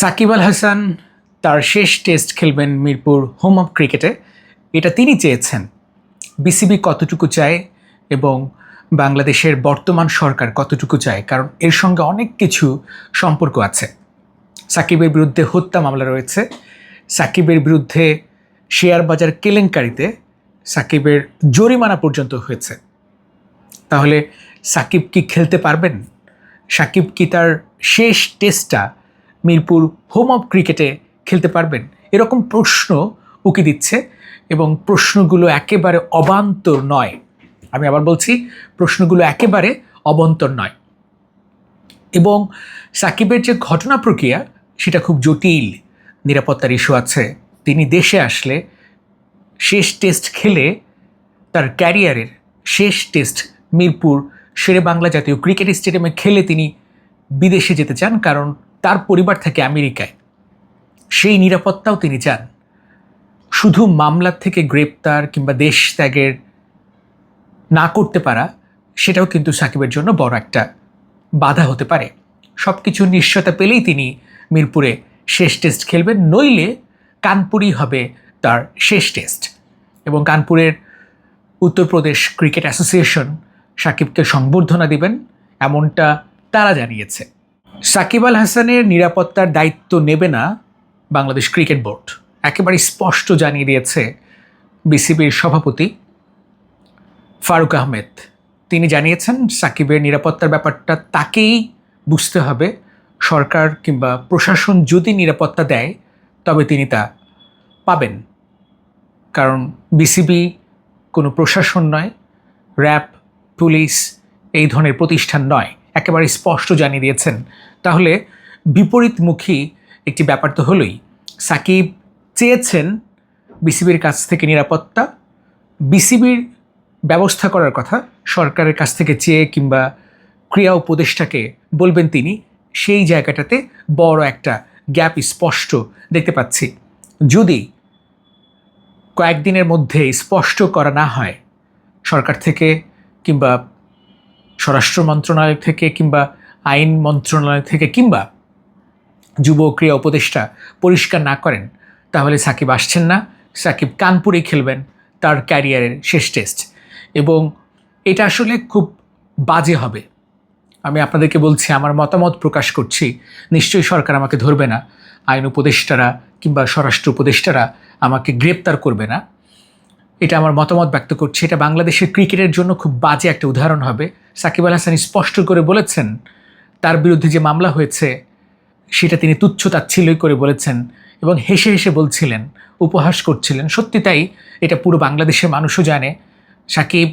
সাকিব আল হাসান তার শেষ টেস্ট খেলবেন মিরপুর হোম অফ ক্রিকেটে। এটা তিনি চেয়েছেন। বিসিবি কতটুকু চায় এবং বাংলাদেশের বর্তমান সরকার কতটুকু চায়, কারণ এর সঙ্গে অনেক কিছু সম্পর্ক আছে। সাকিবের বিরুদ্ধে হত্যা মামলা রয়েছে। সাকিবের বিরুদ্ধে শেয়ার বাজার কেলেঙ্কারিতে সাকিবের জরিমানা পর্যন্ত হয়েছে। তাহলে সাকিব কি খেলতে পারবেন? সাকিব কি তার শেষ টেস্টটা মিরপুর হোম অফ ক্রিকেটে খেলতে পারবেন। এরকম প্রশ্ন উকি দিচ্ছে এবং প্রশ্নগুলো একেবারে অবান্তর নয়। আমি আবার বলছি, প্রশ্নগুলো একেবারে অবান্তর নয়। এবং সাকিবের যে ঘটনা প্রক্রিয়া, সেটা খুব জটিল, নিরাপত্তার ইস্যু আছে। তিনি দেশে আসলে শেষ টেস্ট খেলে তার ক্যারিয়ারের শেষ টেস্ট মিরপুর শেরে বাংলা জাতীয় ক্রিকেট স্টেডিয়ামে খেলে তিনি বিদেশে যেতে চান, কারণ তার পরিবার থাকে আমেরিকায়। সেই নিরাপত্তাও তিনি চান। শুধু মামলার থেকে গ্রেপ্তার কিংবা দেশ ত্যাগের না করতে পারা, সেটাও কিন্তু সাকিবের জন্য বড় একটা বাধা হতে পারে। সব কিছু নিশ্চয়তা পেলেই তিনি মিরপুরে শেষ টেস্ট খেলবেন, নইলে কানপুরই হবে তার শেষ টেস্ট। এবং কানপুরের উত্তরপ্রদেশ ক্রিকেট অ্যাসোসিয়েশন সাকিবকে সংবর্ধনা দিবেন, এমনটা তারা জানিয়েছে। সাকিব আল হাসানের নিরাপত্তার দায়িত্ব নেবে না বাংলাদেশ ক্রিকেট বোর্ড। একেবারে স্পষ্ট জানিয়ে দিয়েছে বিসিবির সভাপতি ফারুক আহমেদ। তিনি জানিয়েছেন, সাকিবের নিরাপত্তার ব্যাপারটা তাকেই বুঝতে হবে। সরকার কিংবা প্রশাসন যদি নিরাপত্তা দেয়, তবে তিনি তা পাবেন। কারণ বিসিবি কোনো প্রশাসন নয়, র্যাব, পুলিশ এই ধরনের প্রতিষ্ঠান নয়। একেবারে স্পষ্ট জানিয়ে দিয়েছেন। তাহলে বিপরীতমুখী একটি ব্যাপার তো হলোই। সাকিব চেয়েছেন বিসিবির কাছ থেকে নিরাপত্তা, বিসিবির ব্যবস্থা করার কথা, সরকারের কাছ থেকে চেয়ে কিংবা ক্রিয়া উপদেষ্টাকে বলবেন তিনি, সেই জায়গাটাতে বড় একটা গ্যাপ স্পষ্ট দেখতে পাচ্ছি। যদি কয়েকদিনের মধ্যে স্পষ্ট করা না হয় সরকার থেকে কিংবা স্বরাষ্ট্র মন্ত্রণালয় থেকে কিংবা আইন মন্ত্রণালয় থেকে কিংবা যুব ক্রিয়া উপদেষ্টা পরিষ্কার না করেন, তাহলে সাকিব আসছেন না। সাকিব কানপুরে খেলবেন তার ক্যারিয়ারের শেষ টেস্ট। এবং এটা আসলে খুব বাজে হবে। আমি আপনাদেরকে বলছি, আমার মতামত প্রকাশ করছি, নিশ্চয়ই সরকার আমাকে ধরবে না, আইন উপদেষ্টারা কিংবা স্বরাষ্ট্র উপদেষ্টারা আমাকে গ্রেপ্তার করবে না। এটা আমার মতামত ব্যক্ত করছি। এটা বাংলাদেশের ক্রিকেটের জন্য খুব বাজে একটা উদাহরণ হবে। সাকিব আল হাসান স্পষ্ট করে বলেছেন, তার বিরুদ্ধে যে মামলা হয়েছে, সেটা তিনি তুচ্ছ তাচ্ছিল্যই করে বলেছেন এবং হেসে হেসে বলছিলেন, উপহাস করছিলেন। সত্যি তাই, এটা পুরো বাংলাদেশের মানুষও জানে। সাকিব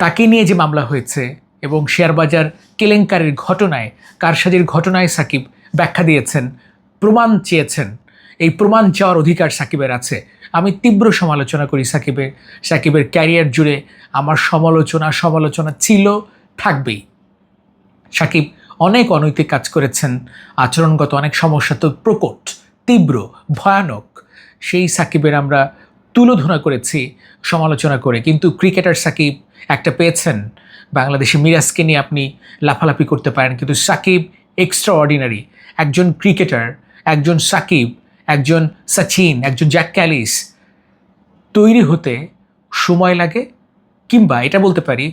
তাকে নিয়ে যে মামলা হয়েছে এবং শেয়ারবাজার কেলেঙ্কারির ঘটনায়, কারসাজির ঘটনায় সাকিব ব্যাখ্যা দিয়েছেন, প্রমাণ চেয়েছেন। এই প্রমাণ চাওয়ার অধিকার সাকিবের আছে। আমি তীব্র সমালোচনা করি সাকিবের সাকিবের ক্যারিয়ার জুড়ে আমার সমালোচনা সমালোচনা ছিল, থাকবেই। সাকিব অনেক অনৈতিক কাজ করেছেন, আচরণগত অনেক সমস্যা তো প্রকট, তীব্র, ভয়ানক। সেই সাকিবের আমরা তুলোধনা করেছি, সমালোচনা করে। কিন্তু ক্রিকেটার সাকিব একটা পেয়েছেন। বাংলাদেশে মিরাজকে নিয়ে আপনি লাফালাফি করতে পারেন, কিন্তু সাকিব এক্সট্রা অর্ডিনারি একজন ক্রিকেটার, একজন সাকিব একজন সচিন, একজন জ্যাক ক্যালিস তৈরি হতে সময় লাগে কিংবা এটা বলতে পারি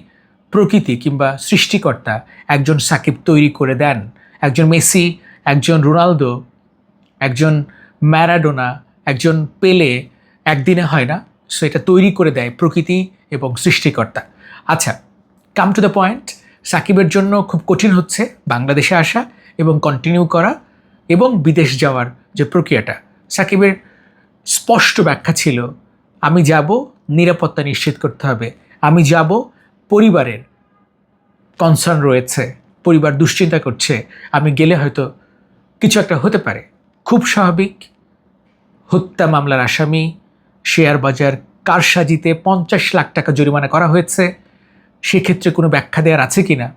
প্রকৃতি কিংবা সৃষ্টিকর্তা একজন সাকিব তৈরি করে দেন, একজন মেসি, একজন রোনালদো, একজন ম্যারাডোনা, একজন পেলে একদিনে হয় না, সো এটা তৈরি করে দেয় প্রকৃতি এবং সৃষ্টিকর্তা। আচ্ছা কাম টু দ্য পয়েন্ট সাকিবের জন্য খুব কঠিন হচ্ছে বাংলাদেশে আসা এবং কন্টিনিউ করা এবং বিদেশ যাওয়ার যে প্রক্রিয়াটা। সাকিবের স্পষ্ট ব্যাখ্যা ছিল, আমি যাব, নিরাপত্তা নিশ্চিত করতে হবে। আমি যাব, পরিবারের কনসার্ন রয়েছে, পরিবার দুশ্চিন্তা করছে। আমি গেলে হয়তো কিছু একটা হতে পারে। খুব স্বাভাবিক, হত্যা মামলার আসামি, শেয়ার বাজার কারসাজিতে পঞ্চাশ লাখ টাকা জরিমানা করা হয়েছে। সেক্ষেত্রে কোনো ব্যাখ্যা দেওয়ার আছে কি না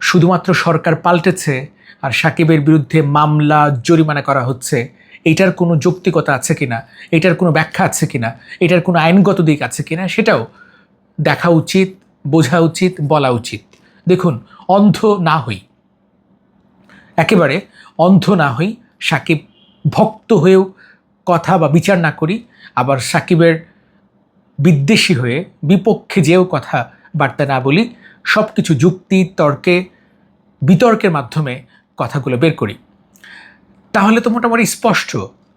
শুধুমাত্র সরকার পাল্টেছে আর সাকিবের বিরুদ্ধে মামলা, জরিমানা করা হচ্ছে। এটার কোনো যৌক্তিকতা আছে কি না এটার কোনো ব্যাখ্যা আছে কি না এটার কোনো আইনগত দিক আছে কি না সেটাও দেখা উচিত, বোঝা উচিত, বলা উচিত। দেখুন, অন্ধ না হই। একেবারে অন্ধ না হই, সাকিব ভক্ত হয়েও কথা বা বিচার না করি, আবার সাকিবের বিদ্বেষী হয়ে, বিপক্ষে যেও কথা বার্তা না বলি সব কিছু যুক্তি, তর্কে, বিতর্কের মাধ্যমে কথাগুলো বের করি। তাহলে তো মোটামুটি স্পষ্ট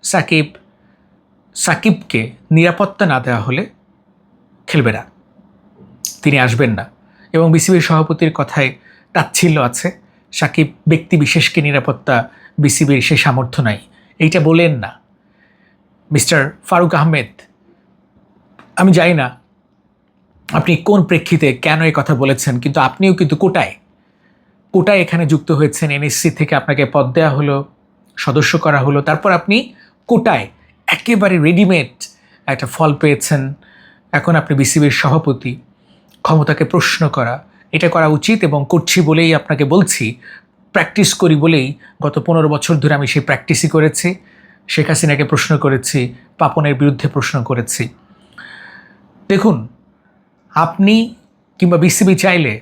সাকিব, সাকিবকে নিরাপত্তা না দেওয়া হলে খেলবে না। তিনি আসবেন না। এবং বিসিবির সভাপতির কথায় তাচ্ছিল্য আছে। সাকিব ব্যক্তি বিশেষকে নিরাপত্তা বিসিবির সে সামর্থ্য নাই। এইটা বলেন না। মিস্টার ফারুক আহমেদ, আমি জানি না আপনি কোন প্রেক্ষিতে কেন এই কথা বলেছেন, কিন্তু আপনিও কিন্তু কোটায় কোটায় এখানে যুক্ত হয়েছেন। এনএসসি থেকে আপনাকে পদ দেওয়া হলো। সদস্য করা হলো। তারপর আপনি কোটায় একেবারে রেডিমেড একটা ফল পেয়েছেন। এখন আপনি বিসিবির সভাপতি, ক্ষমতাকে প্রশ্ন করা, এটা করা উচিত এবং করছি বলেই আপনাকে বলছি প্র্যাকটিস করি বলেই গত পনেরো বছর ধরে আমি সেই প্র্যাকটিসই করেছি। শেখ হাসিনাকে প্রশ্ন করেছি, পাপনের বিরুদ্ধে প্রশ্ন করেছি। দেখুন, আপনি কিংবা বিসিবি চাইলে,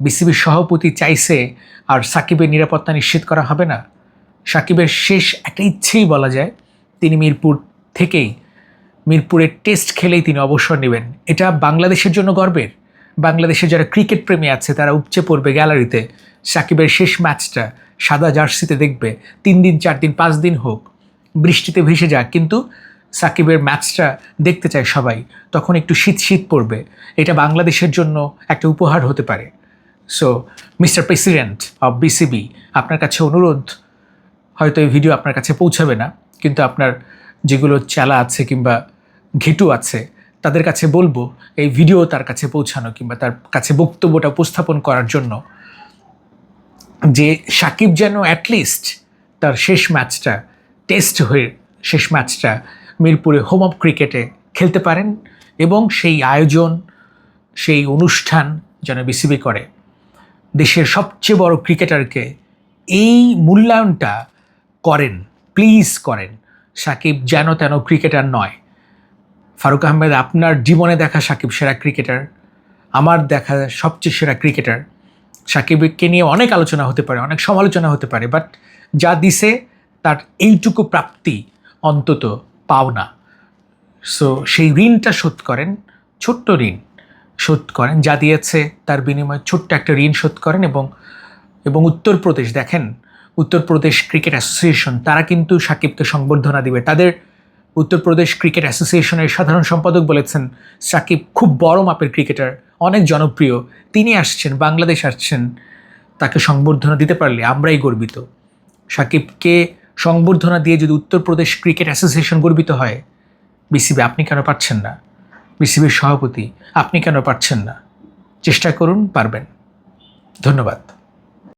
বিসিবির সভাপতি চাইছে আর সাকিবের নিরাপত্তা নিশ্চিত করা হবে না। সাকিবের শেষ একটা ইচ্ছেই বলা যায়, তিনি মিরপুর থেকেই, মিরপুরের টেস্ট খেলেই তিনি অবসর নেবেন। এটা বাংলাদেশের জন্য গর্বের। বাংলাদেশের যারা ক্রিকেট প্রেমী আছে, তারা উপচে পড়বে গ্যালারিতে। সাকিবের শেষ ম্যাচটা সাদা জার্সিতে দেখবে। তিন দিন, চার দিন, পাঁচ দিন হোক, বৃষ্টিতে ভেসে যাক, কিন্তু সাকিবের ম্যাচটা দেখতে চায় সবাই। তখন একটু শীত শীত পড়বে। এটা বাংলাদেশের জন্য একটা উপহার হতে পারে। So mister president of BCB আপনার কাছে অনুরোধ হয়তো এই ভিডিও আপনার কাছে পৌঁছাবে না, কিন্তু আপনার যেগুলো চালা আছে কিংবা ঘেটু আছে, তাদের কাছে বলব, এই ভিডিও তার কাছে পৌঁছানো কিংবা তার কাছে বক্তব্যটা উপস্থাপন করার জন্য যে সাকিব যেন অ্যাটলিস্ট তার শেষ ম্যাচটা টেস্ট হয়ে শেষ ম্যাচটা মিরপুরে হোম অফ ক্রিকেটে খেলতে পারেন এবং সেই আয়োজন, সেই অনুষ্ঠান যেন বিসিবি করে। দেশের সবচেয়ে বড় ক্রিকেটারকে এই মূল্যায়নটা করেন প্লিজ করেন। সাকিব যেন তেন ক্রিকেটার নয়। ফারুক আহমেদ, আপনার জীবনে দেখা সাকিব সেরা ক্রিকেটার আমার দেখা সবচেয়ে সেরা ক্রিকেটার সাকিবকে নিয়ে অনেক আলোচনা হতে পারে, অনেক সমালোচনা হতে পারে বাট যা দিছে তার এইটুকু প্রাপ্তি অন্তত পাওনা। সো সেই ঋণটা শোধ করেন, ছোট্ট ঋণ শোধ করেন, যা দিয়েছে তার বিনিময়ে ছোট্ট একটা ঋণ শোধ করেন এবং এবং উত্তরপ্রদেশ দেখেন উত্তরপ্রদেশ ক্রিকেট অ্যাসোসিয়েশন, তারা কিন্তু সাকিবকে সংবর্ধনা দিবে। তাদের উত্তরপ্রদেশ ক্রিকেট অ্যাসোসিয়েশনের সাধারণ সম্পাদক বলেছেন, সাকিব খুব বড় মাপের ক্রিকেটার, অনেক জনপ্রিয়। তিনি আসছেন, বাংলাদেশ আসছেন, তাকে সংবর্ধনা দিতে পারলে আমরাই গর্বিত। সাকিবকে সংবর্ধনা দিয়ে যদি উত্তরপ্রদেশ ক্রিকেট অ্যাসোসিয়েশন গর্বিত হয়, বিসিবি আপনি কেন পারছেন না? বিসিবির সভাপতি আপনি কেন পারছেন না? চেষ্টা করুন, পারবেন। ধন্যবাদ।